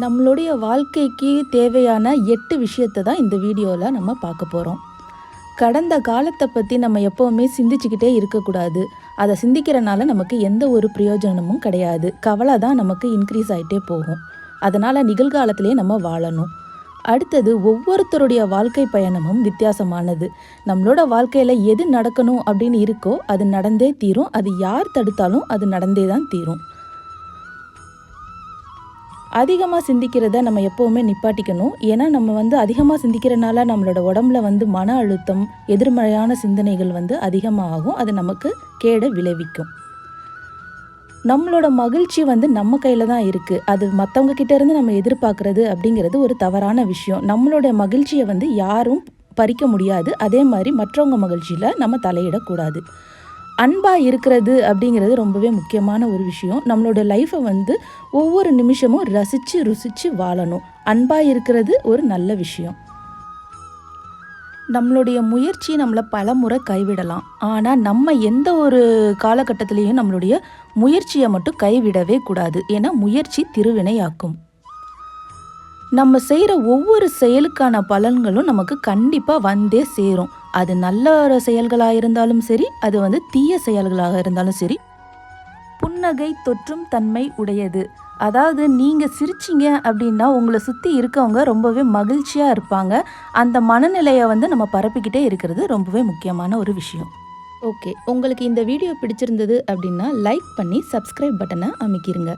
நம்மளுடைய வாழ்க்கைக்கு தேவையான எட்டு விஷயத்தை தான் இந்த வீடியோவில் நம்ம பார்க்க போகிறோம் கடந்த காலத்தை பற்றி நம்ம எப்போவுமே சிந்திச்சுக்கிட்டே இருக்கக்கூடாது. அதை சிந்திக்கிறனால நமக்கு எந்த ஒரு பிரயோஜனமும் கிடையாது. கவலை தான் நமக்கு இன்க்ரீஸ் ஆகிட்டே போகும். அதனால் நிகழ்காலத்திலே நம்ம வாழணும். அடுத்தது ஒவ்வொருத்தருடைய வாழ்க்கை பயணமும் வித்தியாசமானது. நம்மளோட வாழ்க்கையில் எது நடக்கணும் அப்படின்னு இருக்கோ அது நடந்தே தீரும். அது யார் தடுத்தாலும் அது நடந்தே தான் தீரும். அதிகமாக சிந்திக்கிறத நம்ம எப்போவுமே நிப்பாட்டிக்கணும். ஏன்னா நம்ம வந்து அதிகமாக சிந்திக்கிறனால நம்மளோட உடம்புல வந்து மன அழுத்தம் எதிர்மறையான சிந்தனைகள் வந்து அதிகமாகும். அது நமக்கு கேட விளைவிக்கும். நம்மளோட மகிழ்ச்சி வந்து நம்ம கையில் தான் இருக்குது அது மற்றவங்க கிட்டேருந்து நம்ம எதிர்பார்க்குறது அப்படிங்கிறது ஒரு தவறான விஷயம். நம்மளோட மகிழ்ச்சியை வந்து யாரும் பறிக்க முடியாது. அதே மாதிரி மற்றவங்க மகிழ்ச்சியில் நம்ம தலையிடக்கூடாது. அன்பாக இருக்கிறது அப்படிங்கிறது ரொம்பவே முக்கியமான ஒரு விஷயம். நம்மளோட லைஃப்பை வந்து ஒவ்வொரு நிமிஷமும் ரசித்து ருசித்து வாழணும். அன்பாக இருக்கிறது ஒரு நல்ல விஷயம். நம்மளுடைய முயற்சி நம்மளை பல முறை கைவிடலாம். ஆனால் நம்ம எந்த ஒரு காலகட்டத்திலையும் நம்மளுடைய முயற்சியை மட்டும் கைவிடவே கூடாது. ஏன்னா முயற்சி திருவினையாக்கும். நம்ம செய்கிற ஒவ்வொரு செயலுக்கான பலன்களும் நமக்கு கண்டிப்பாக வந்தே சேரும். அது நல்ல செயல்களாக இருந்தாலும் சரி அது வந்து தீய செயல்களாக இருந்தாலும் சரி புன்னகை தொற்றும் தன்மை உடையது. அதாவது நீங்கள் சிரிச்சிங்க அப்படின்னா உங்களை சுற்றி இருக்கவங்க ரொம்பவே மகிழ்ச்சியாக இருப்பாங்க. அந்த மனநிலையை வந்து நம்ம பரப்பிக்கிட்டே இருக்கிறது ரொம்பவே முக்கியமான ஒரு விஷயம். ஓகே. உங்களுக்கு இந்த வீடியோ பிடிச்சிருந்தது அப்படின்னா லைக் பண்ணி சப்ஸ்கிரைப் பட்டனை அமைக்கிருங்க.